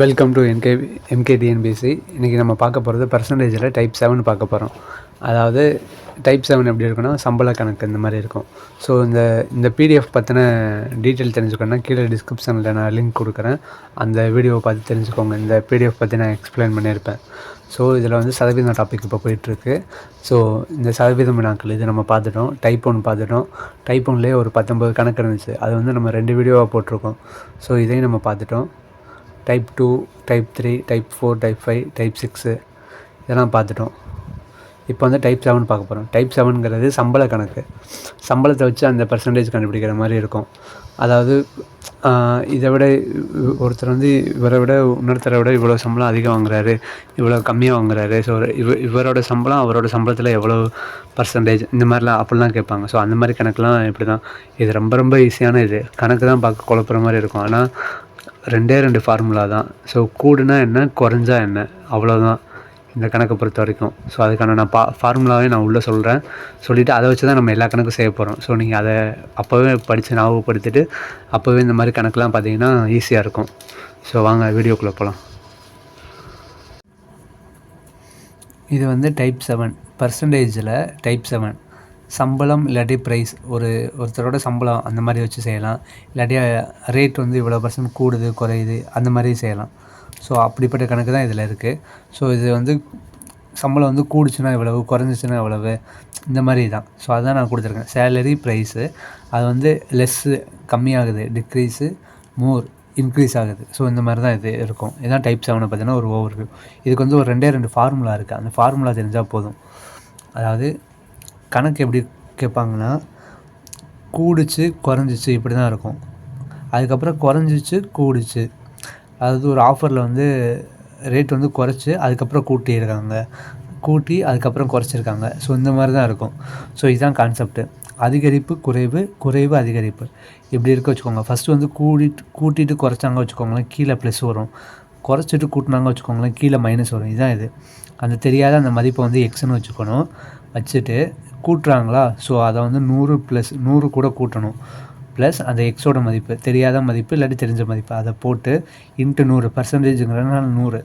Welcome to என்கே எம்கேடிஎன்பிசி இன்றைக்கி நம்ம பார்க்க போகிறது பர்சன்டேஜில் டைப் செவன் பார்க்க போகிறோம் அதாவது டைப் செவன் எப்படி இருக்குன்னா சம்பள கணக்கு இந்த மாதிரி இருக்கும். ஸோ இந்த இந்த பிடிஎஃப் பற்றின டீட்டெயில் தெரிஞ்சுக்கணுன்னா கீழே டிஸ்கிரிப்ஷனில் நான் லிங்க் கொடுக்குறேன். அந்த வீடியோவை பார்த்து தெரிஞ்சுக்கோங்க. இந்த பிடிஎஃப் பற்றி நான் எக்ஸ்பிளைன் பண்ணியிருப்பேன். ஸோ இதில் வந்து சதவீதம் டாபிக் இப்போ போயிட்டுருக்கு. ஸோ இந்த சதவீதம் வினாக்கள் இது நம்ம பார்த்துட்டோம். டைப் ஒன் பார்த்துட்டோம். டைப் ஒன்லேயே ஒரு பத்தொம்பது கணக்கு இருந்துச்சு. அது வந்து நம்ம ரெண்டு வீடியோவாக போட்டிருக்கோம். ஸோ இதையும் நம்ம பார்த்துட்டோம். Type two type three type four type five type six இதெல்லாம் பார்த்துட்டோம். இப்போ வந்து டைப் செவன் பார்க்க போகிறோம் டைப் செவனுங்கிறது சம்பள கணக்கு. சம்பளத்தை வச்சு அந்த பர்சன்டேஜ் கண்டுபிடிக்கிற மாதிரி இருக்கும். அதாவது இதை விட ஒருத்தர் வந்து இவரை விட இன்னொருத்தரை விட இவ்வளோ சம்பளம் அதிகம் வாங்குறாரு இவ்வளோ கம்மியாக வாங்குறாரு. ஸோ இவ இவரோட சம்பளம் அவரோட சம்பளத்தில் எவ்வளோ பர்சன்டேஜ் இந்த மாதிரிலாம் அப்படிலாம் கேட்பாங்க. ஸோ அந்த மாதிரி கணக்குலாம் இப்படி தான் இது ரொம்ப ரொம்ப ஈஸியான இது. கணக்கு தான் பார்க்க குழப்புற மாதிரி இருக்கும். ஆனால் ரெண்டே ரெண்டு ஃபார்முலா தான். ஸோ கூடுனா என்ன குறைஞ்சா என்ன? அவ்வளோதான் இந்த கணக்கை பொறுத்த வரைக்கும். ஸோ அதுக்கான நான் பா ஃபார்முலாவே நான் உள்ளே சொல்கிறேன் சொல்லிவிட்டு அதை வச்சு தான் நம்ம எல்லா கணக்கும் செய்ய போகிறோம் ஸோ நீங்கள் அதை அப்போவே படித்து ஞாபகப்படுத்திட்டு அப்போவே இந்த மாதிரி கணக்கெலாம் பார்த்தீங்கன்னா ஈஸியாக இருக்கும். ஸோ வாங்க வீடியோக்குள்ளே போகலாம் இது வந்து டைப் செவன் பர்சன்டேஜில் டைப் செவன் சம்பளம் இல்லாட்டி ப்ரைஸ் ஒரு ஒருத்தரோட சம்பளம் அந்த மாதிரி வச்சு செய்யலாம். இல்லாட்டி ரேட் வந்து இவ்வளோ பர்சன்ட் கூடுது குறையுது அந்த மாதிரி செய்யலாம். ஸோ அப்படிப்பட்ட கணக்கு தான் இதில் இருக்குது ஸோ இது வந்து சம்பளம் வந்து கூடுச்சுன்னா இவ்வளவு குறைஞ்சிச்சுன்னா இவ்வளவு இந்த மாதிரி தான். ஸோ அதான் நான் கொடுத்துருக்கேன். சேலரி ப்ரைஸு அது வந்து லெஸ்ஸு கம்மியாகுது டிக்ரீஸு மோர் இன்க்ரீஸ் ஆகுது. ஸோ இந்த மாதிரி தான் இது இருக்கும். இதுதான் டைப் செவனை பார்த்தீங்கன்னா ஒரு ஓவர் இதுக்கு வந்து ஒரு ரெண்டே ரெண்டு ஃபார்முலா இருக்குது அந்த ஃபார்முலா தெரிஞ்சால் போதும். அதாவது கணக்கு எப்படி கேட்பாங்கன்னா கூடுச்சு குறைஞ்சிச்சு இப்படி தான் இருக்கும். அதுக்கப்புறம் குறைஞ்சிச்சு கூடுச்சு. அதாவது ஒரு ஆஃபரில் வந்து ரேட் வந்து குறைச்சி அதுக்கப்புறம் கூட்டியிருக்காங்க. கூட்டி அதுக்கப்புறம் குறைச்சிருக்காங்க. ஸோ இந்த மாதிரி தான் இருக்கும். ஸோ இதுதான் கான்செப்ட்டு அதிகரிப்பு குறைவு குறைவு அதிகரிப்பு. இப்படி இருக்க வச்சுக்கோங்க. ஃபஸ்ட்டு வந்து கூட்டிட்டு கூட்டிட்டு குறைச்சாங்க வச்சுக்கோங்களேன் கீழே ப்ளஸ் வரும். குறைச்சிட்டு கூட்டினாங்க வச்சுக்கோங்களேன் கீழே மைனஸ் வரும். இதுதான் இது. அந்த தெரியாத அந்த மதிப்பை வந்து எக்ஸ்னு வச்சுக்கணும். வச்சுட்டு கூட்டுறாங்களா? ஸோ அதை வந்து நூறு ப்ளஸ் நூறு கூட கூட்டணும். ப்ளஸ் அந்த எக்ஸோட மதிப்பு தெரியாத மதிப்பு இல்லாட்டி தெரிஞ்ச மதிப்பு அதை போட்டு இன்ட்டு நூறு பர்சன்டேஜுங்கிறதுனால நூறு.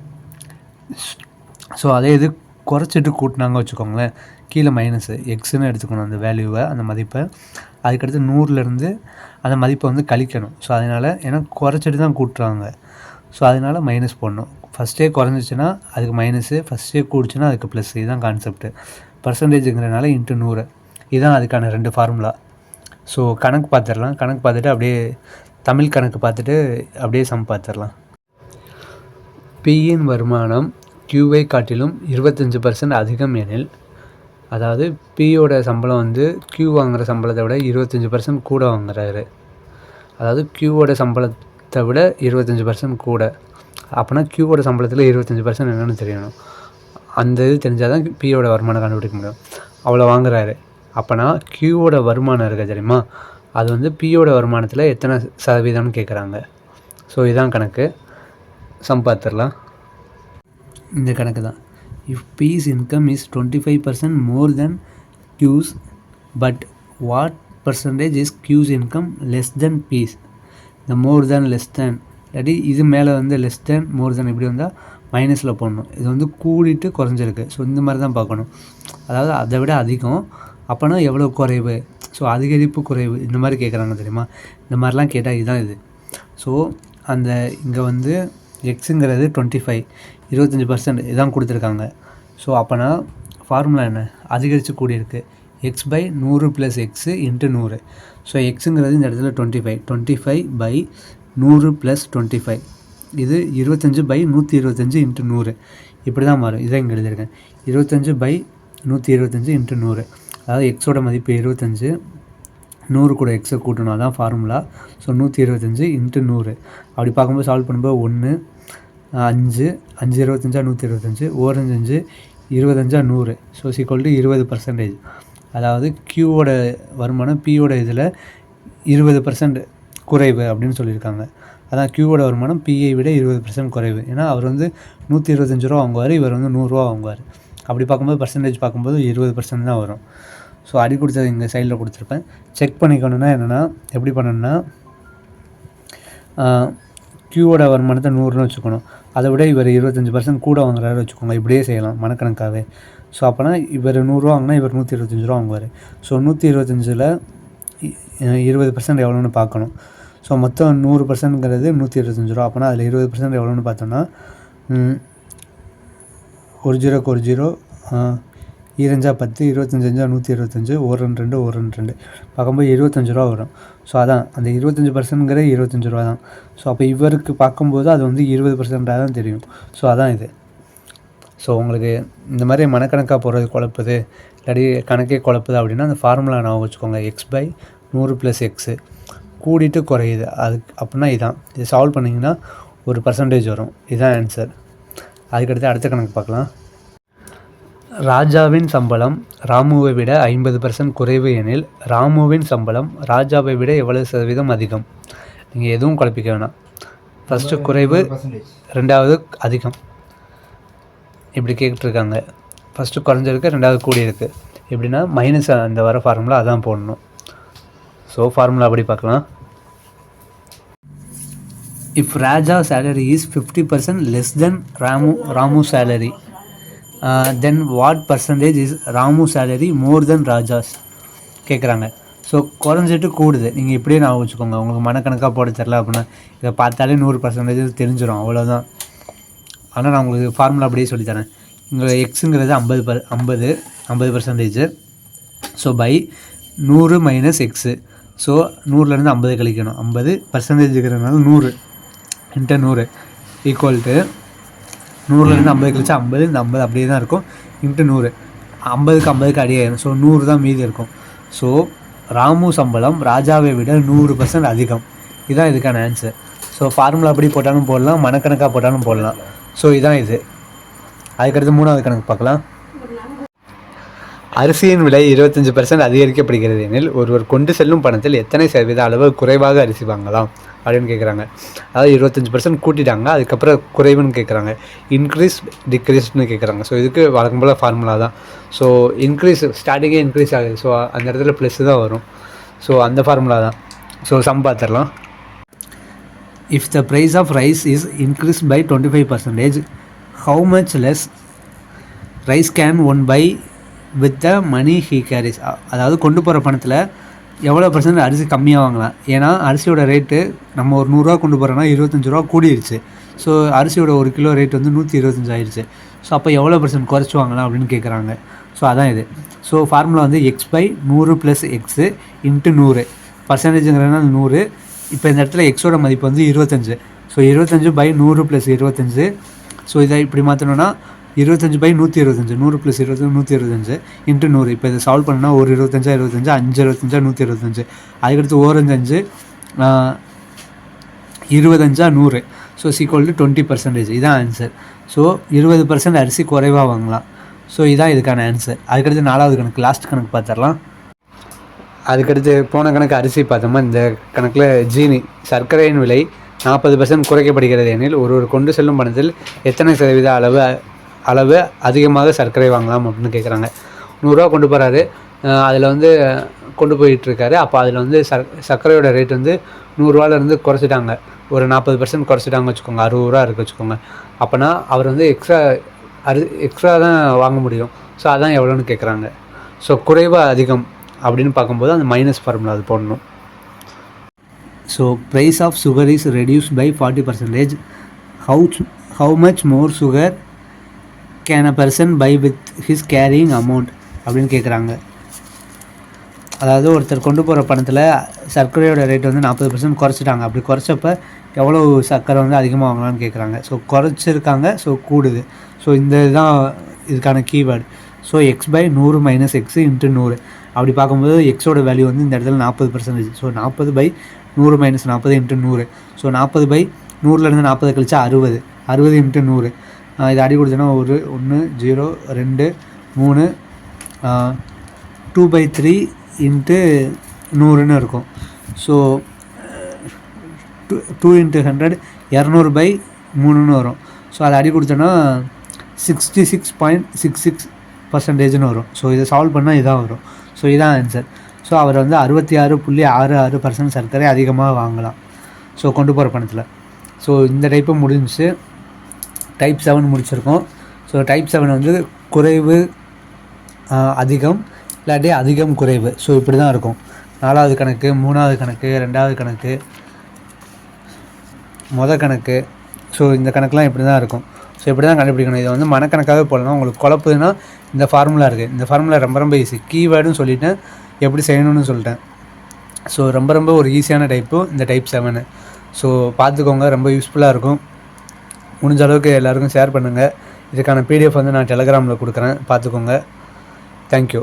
ஸோ அதே இது குறைச்சிட்டு கூட்டினாங்க வச்சுக்கோங்களேன். கீழே மைனஸு எக்ஸ்னு எடுத்துக்கணும் அந்த வேல்யூவை அந்த மதிப்பை. அதுக்கடுத்து நூறுலேருந்து அந்த மதிப்பை வந்து கழிக்கணும். ஸோ அதனால் ஏன்னா குறைச்சிட்டு தான் கூட்டுறாங்க. ஸோ அதனால் மைனஸ் போடணும். ஃபஸ்ட்டே குறைஞ்சிச்சின்னா அதுக்கு மைனஸு ஃபஸ்ட்டே கூடிச்சுன்னா அதுக்கு ப்ளஸ் இதுதான் கான்செப்ட்டு பர்சன்டேஜுங்கிறனால இன்ட்டு நூறு. இதுதான் அதுக்கான ரெண்டு ஃபார்முலா ஸோ கணக்கு பார்த்துடலாம். கணக்கு பார்த்துட்டு அப்படியே தமிழ் கணக்கு பார்த்துட்டு அப்படியே சம் பார்த்துடலாம். பியின் வருமானம் கியூவை காட்டிலும் இருபத்தஞ்சி பர்சன்ட் அதிகம் எனில் அதாவது பியோட சம்பளம் வந்து கியூ வாங்குகிற சம்பளத்தை விட இருபத்தஞ்சி பர்சன்ட் கூட வாங்குறாரு. அதாவது கியூவோட சம்பளத்தை விட இருபத்தஞ்சி பர்சன்ட் கூட. அப்போனா கியூவோட சம்பளத்தில் இருபத்தஞ்சி பர்சன்ட் என்னென்னு தெரியணும். அந்த இது தெரிஞ்சால் தான் பியோட வருமானம் கண்டுபிடிக்க முடியும். அவ்வளோ வாங்குறாரு. அப்போனா கியூவோட வருமானம் இருக்கா தெரியுமா? அது வந்து பியோட வருமானத்தில் எத்தனை சதவீதம்னு கேட்குறாங்க ஸோ இதான் கணக்கு. சம் இந்த கணக்கு தான். If P's income is twenty five percent more than Q's but what percentage is Q's income less than P's இந்த மோர் தென் லெஸ் தென் இல்லாட்டி இது மேலே வந்து லெஸ் தென் மோர் தென் இப்படி வந்தால் மைனஸில் போடணும். இது வந்து கூடிட்டு குறைஞ்சிருக்கு. ஸோ இந்த மாதிரி தான் பார்க்கணும். அதாவது அதை விட அதிகம். அப்போனா எவ்வளோ குறைவு? ஸோ அதிகரிப்பு குறைவு. இந்த மாதிரி கேட்குறாங்க தெரியுமா? இந்த மாதிரிலாம் கேட்டால் இதுதான் இது. ஸோ அந்த இங்கே வந்து எக்ஸுங்கிறது டுவெண்ட்டி ஃபைவ் இருபத்தஞ்சி பர்சன்ட் இதான் கொடுத்துருக்காங்க. ஸோ அப்போனா ஃபார்முலா என்ன? அதிகரித்து கூடியிருக்கு. எக்ஸ் பை நூறு ப்ளஸ் எக்ஸு இன்ட்டு நூறு. ஸோ எக்ஸுங்கிறது இந்த இடத்துல twenty five twenty five by நூறு ப்ளஸ் டுவெண்ட்டி ஃபைவ் இது இருபத்தஞ்சு பை நூற்றி இருபத்தஞ்சு இன்ட்டு நூறு. இப்படி தான் மாறும். இதை இங்கே எழுதியிருக்கேன். இருபத்தஞ்சு பை நூற்றி இருபத்தஞ்சு இன்ட்டு நூறு. அதாவது எக்ஸோட மதிப்பு இருபத்தஞ்சு. நூறு கூட எக்ஸை கூட்டணும் அதான் ஃபார்முலா ஸோ நூற்றி இருபத்தஞ்சு இன்ட்டு நூறு. அப்படி பார்க்கும்போது சால்வ் பண்ணும்போது ஒன்று அஞ்சு அஞ்சு இருபத்தஞ்சா நூற்றி இருபத்தஞ்சு ஓரஞ்சு அஞ்சு இருபத்தஞ்சா நூறு. ஸோ சீக்வல் டு இருபது பர்சன்டேஜ் அதாவது கியூவோட வருமானம் பியோட இதில் இருபது பர்சன்ட் குறைவு அப்படின்னு சொல்லியிருக்காங்க. அதான் கியூவோட வருமானம் பிஐ விட இருபது பர்சன்ட் குறைவு. ஏன்னா அவர் வந்து நூற்றி இருபத்தஞ்சு ரூபா வாங்குவார் இவர் வந்து நூறுரூவா வாங்குவார். அப்படி பார்க்கும்போது பர்சன்டேஜ் பார்க்கும்போது இருபது பர்சன்ட் தான் வரும். ஸோ அடி கொடுத்தது இங்கே சைடில் கொடுத்துருப்பேன். செக் பண்ணிக்கணுன்னா என்னென்னா எப்படி பண்ணணும்னா கியூவோட வருமானத்தை நூறுன்னு வச்சுக்கணும். அதை விட இவர் இருபத்தஞ்சி பர்சன்ட் கூட வாங்குறாரு வச்சுக்கோங்க. இப்படியே செய்யலாம் மனக்கணக்காகவே ஸோ அப்போனா இவர் நூறுரூவா வாங்கினா இவர் நூற்றி இருபத்தஞ்சி ரூபா வாங்குவார். ஸோ நூற்றி இருபத்தஞ்சில் இருபது பர்சன்ட் எவ்வளோன்னு பார்க்கணும். ஸோ மொத்தம் நூறு பர்சன்ட்ங்கிறது நூற்றி இருபத்தஞ்சி ரூபா. அப்போனா அதில் இருபது பர்சன்ட் எவ்வளோன்னு பார்த்தோன்னா ஒரு ஜீரோக்கு ஒரு ஜீரோ ஈரஞ்சா பத்து இருபத்தஞ்சஞ்சா நூற்றி இருபத்தஞ்சி ஒரு ரெண்டு ரெண்டு ஒரு ரெண்டு ரெண்டு. பார்க்கும்போது இருபத்தஞ்சி ரூபா வரும். ஸோ அதான் அந்த இருபத்தஞ்சி பர்சன்ட்ங்கிறது இருபத்தஞ்சி ரூபா தான். ஸோ அப்போ இவருக்கு பார்க்கும்போது அது வந்து இருபது பர்சன்டாக தான் தெரியும். ஸோ அதான் இது. ஸோ உங்களுக்கு இந்த மாதிரி மனக்கணக்காக போகிறது குழப்புது இல்லாட்டி கணக்கே குழப்புது அப்படின்னா அந்த ஃபார்முலா நான் வச்சுக்கோங்க. எக்ஸ் பை நூறு ப்ளஸ் எக்ஸு கூடிட்டு குறையுது. அதுக்கு அப்படின்னா இதான். இது சால்வ் பண்ணிங்கன்னா ஒரு பர்சன்டேஜ் வரும். இதுதான் ஆன்சர் அதுக்கடுத்து அடுத்த கணக்கு பார்க்கலாம். ராஜாவின் சம்பளம் ராமுவை விட ஐம்பது பர்சன்ட் குறைவு எனில் ராமுவின் சம்பளம் ராஜாவை விட எவ்வளவு சதவீதம் அதிகம்? நீங்கள் எதுவும் குழப்பிக்க வேணாம். ஃபஸ்ட்டு குறைவு ரெண்டாவது அதிகம். இப்படி கேட்டுருக்காங்க. ஃபஸ்ட்டு குறைஞ்சிருக்கு ரெண்டாவது கூடியிருக்கு. எப்படின்னா மைனஸ் அந்த வர ஃபார்முலா அதான் போடணும். ஸோ ஃபார்முலா அப்படி பார்க்கலாம்? If Raja salary is fifty percent less than Ramu Ramu salary than what percentage is Ramu salary more than Raja's கேட்குறாங்க ஸோ குறைஞ்சிட்டு கூடுது. நீங்கள் இப்படியே நான் வச்சுக்கோங்க. உங்களுக்கு மனக்கணக்காக போட தெரில அப்படின்னா இதை பார்த்தாலே நூறு பர்சன்டேஜ் தெரிஞ்சிடும் அவ்வளோதான் ஆனால் நான் உங்களுக்கு ஃபார்முலா அப்படியே சொல்லித்தரேன் இங்கே எக்ஸுங்கிறது ஐம்பது பர் ஐம்பது ஐம்பது பர்சன்டேஜ் ஸோ பை நூறு மைனஸ் எக்ஸு ஸோ நூறுலேருந்து ஐம்பது கழிக்கணும். ஐம்பது பர்சன்டேஜ் இருக்கிறதுனால நூறு இன்ட்டு நூறு ஈக்குவல் டு நூறுலேருந்து ஐம்பது கழிச்சா ஐம்பது இந்த ஐம்பது அப்படியே தான் இருக்கும். இன்ட்டு நூறு. ஐம்பதுக்கு ஐம்பதுக்கு அடியாயிரும். ஸோ நூறு தான் மீதி இருக்கும். ஸோ ராமு சம்பளம் ராஜாவை விட நூறு பர்சன்ட் அதிகம். இதுதான் இதுக்கான ஆன்சர் ஸோ ஃபார்முலா அப்படி போட்டாலும் போடலாம் மனக்கணக்காக போட்டாலும் போடலாம். ஸோ இதுதான் இது. அதுக்கடுத்து மூணாவது கணக்கு பார்க்கலாம். அரிசியின் விலை இருபத்தஞ்சி பர்சன்ட் அதிகரிக்கப்படுகிறது எனில் ஒருவர் கொண்டு செல்லும் பணத்தில் எத்தனை சதவீத அளவு குறைவாக அரிசி வாங்கலாம் அப்படின்னு கேட்குறாங்க அதாவது இருபத்தஞ்சி பர்சன்ட் கூட்டிட்டாங்க அதுக்கப்புறம் குறைவுன்னு கேட்குறாங்க இன்க்ரீஸ் டிக்ரீஸ்னு கேட்குறாங்க ஸோ இதுக்கு வழக்கம் போல் ஃபார்முலா தான். ஸோ இன்க்ரீஸ் ஸ்டார்டிங்கே இன்க்ரீஸ் ஆகுது. ஸோ அந்த இடத்துல ப்ளஸ் தான் வரும். ஸோ அந்த ஃபார்முலா தான். ஸோ சம் பார்த்துடலாம் if the price of rice is increase by twenty five percentage how much less rice can one buy with the money he carries அதாவது கொண்டு போகிற பணத்தில் எவ்வளோ பர்சன்ட் அரிசி கம்மியாக வாங்கலாம். ஏன்னா அரிசியோட ரேட்டு நம்ம ஒரு நூறுரூவா கொண்டு போகிறோன்னா இருபத்தஞ்சி ரூபா கூடிருச்சு. ஸோ அரிசியோட ஒரு கிலோ ரேட் வந்து நூற்றி இருபத்தஞ்சி ஆயிடுச்சு. ஸோ அப்போ எவ்வளோ பர்சன்ட் குறைச்சி வாங்கலாம் அப்படின்னு கேட்குறாங்க ஸோ அதான் இது. ஸோ ஃபார்முலா வந்து எக்ஸ் பை நூறு ப்ளஸ் எக்ஸு இன்ட்டு நூறு. பர்சன்டேஜுங்கிறதுனால நூறு. இப்போ இந்த இடத்துல எக்ஸோட மதிப்பு வந்து இருபத்தஞ்சு. ஸோ இருபத்தஞ்சு பை நூறு ப்ளஸ் இருபத்தஞ்சு. ஸோ இதை இப்படி மாற்றணுன்னா இருபத்தஞ்சு பை நூற்றி இருபத்தஞ்சு நூறு ப்ளஸ் இருபத்தஞ்சு நூற்றி இருபத்தஞ்சு இன்ட்டு நூறு. இப்போ இதை சால்வ் பண்ணால் ஒரு இருபத்தஞ்சா இருபத்தஞ்சு அஞ்சு இருபத்தஞ்சா நூற்றி இருபத்தஞ்சு. அதுக்கடுத்து ஓரஞ்சு அஞ்சு இருபத்தஞ்சா நூறு. So equal to twenty percentage இதான் ஆன்சர் ஸோ இருபது பர்சன்ட் அரிசி குறைவாக வாங்கலாம். ஸோ இதான் இதுக்கான ஆன்சர் அதுக்கடுத்து நாலாவது கணக்கு லாஸ்ட் கணக்கு பார்த்துடலாம். அதுக்கடுத்து போன கணக்கு அரிசி பார்த்தோமா? இந்த கணக்கில் ஜீனி சர்க்கரையின் விலை நாற்பது பர்சன்ட் குறைக்கப்படுகிறது எனில் ஒரு கொண்டு செல்லும் பணத்தில் எத்தனை சதவீத அளவு அளவு அதிகமாக சர்க்கரை வாங்கலாம் அப்படின்னு கேட்குறாங்க நூறுரூவா கொண்டு போகிறாரு அதில் வந்து கொண்டு போயிட்டுருக்காரு அப்போ அதில் வந்து சர் சர்க்கரையோட ரேட் வந்து நூறுரூவாலேருந்து குறைச்சிட்டாங்க. ஒரு நாற்பது பர்சன்ட் குறைச்சிட்டாங்க வச்சுக்கோங்க. அறுபது ரூபா இருக்குது வச்சுக்கோங்க. அப்போனா அவர் வந்து எக்ஸ்ட்ரா அரு எக்ஸ்ட்ரா தான் வாங்க முடியும். ஸோ அதான் எவ்வளோன்னு கேட்குறாங்க ஸோ குறைவாக அதிகம் அப்படின்னு பார்க்கும்போது அந்த மைனஸ் ஃபார்முலா அது போடணும். So price of sugar is reduce by forty percentage how how much more sugar can a person buy with his carrying amount அப்படின்னு கேட்குறாங்க அதாவது ஒருத்தர் கொண்டு போகிற பணத்தில் சர்க்கரையோட ரேட் வந்து நாற்பது பர்சன்ட் குறைச்சிட்டாங்க. அப்படி குறைச்சப்ப எவ்வளோ சர்க்கரை வந்து அதிகமாக வாங்கலாம்னு கேட்குறாங்க ஸோ குறைச்சிருக்காங்க ஸோ கூடுது. ஸோ இந்த இதுதான் இதுக்கான கீவேர்டு ஸோ எக்ஸ் பை நூறு மைனஸ் எக்ஸ் இன்ட்டு நூறு. அப்படி பார்க்கும்போது எக்ஸோட வேல்யூ வந்து இந்த இடத்துல நாற்பது பர்சன்டேஜ் ஸோ நாற்பது பை நூறு மைனஸ் நாற்பது இன்ட்டு நூறு. ஸோ நாற்பது பை நூறுலேருந்து நாற்பது கழிச்சா அறுபது. அறுபது இன்ட்டு நூறு. இது அடி கொடுத்தோன்னா ஒரு ஒன்று ஜீரோ ரெண்டு மூணு டூ பை த்ரீ இன்ட்டு நூறுன்னு இருக்கும். So two two into hundred இரநூறு பை மூணுன்னு வரும். ஸோ அதை அடி கொடுத்தோன்னா sixty six point six six பர்சன்டேஜ்னு வரும். ஸோ இதை சால்வ் பண்ணால் இதான் வரும். ஸோ இதான் ஆன்சர் ஸோ அவர் வந்து அறுபத்தி ஆறு புள்ளி ஆறு ஆறு பர்சன்ட் சர்க்கரை அதிகமாக வாங்கலாம். ஸோ கொண்டு போகிற பணத்தில். ஸோ இந்த டைப்பை முடிஞ்சுச்சு. டைப் செவன் முடிச்சிருக்கோம். ஸோ டைப் செவன் வந்து குறைவு அதிகம் இல்லாட்டி அதிகம் குறைவு. ஸோ இப்படி தான் இருக்கும். நாலாவது கணக்கு மூணாவது கணக்கு ரெண்டாவது கணக்கு மொத கணக்கு. ஸோ இந்த கணக்கெலாம் இப்படி தான் இருக்கும். ஸோ இப்படி தான் கண்டுபிடிக்கணும். இதை வந்து மனக்கணக்காகவே போடலாம் உங்களுக்கு குழப்புதுன்னா இந்த ஃபார்முலா இருக்குது இந்த ஃபார்முலா ரொம்ப ரொம்ப ஈஸி கீவேர்டுன்னு சொல்லிவிட்டேன் எப்படி செய்யணும்னு சொல்லிட்டேன். ஸோ ரொம்ப ரொம்ப ஒரு ஈஸியான டைப்பு இந்த டைப் செவனு ஸோ பார்த்துக்கோங்க. ரொம்ப யூஸ்ஃபுல்லாக இருக்கும். முடிஞ்ச அளவுக்கு எல்லாருக்கும் ஷேர் பண்ணுங்கள் இதுக்கான பிடிஎஃப் வந்து நான் டெலகிராமில் கொடுக்குறேன். பார்த்துக்கோங்க. தேங்க்யூ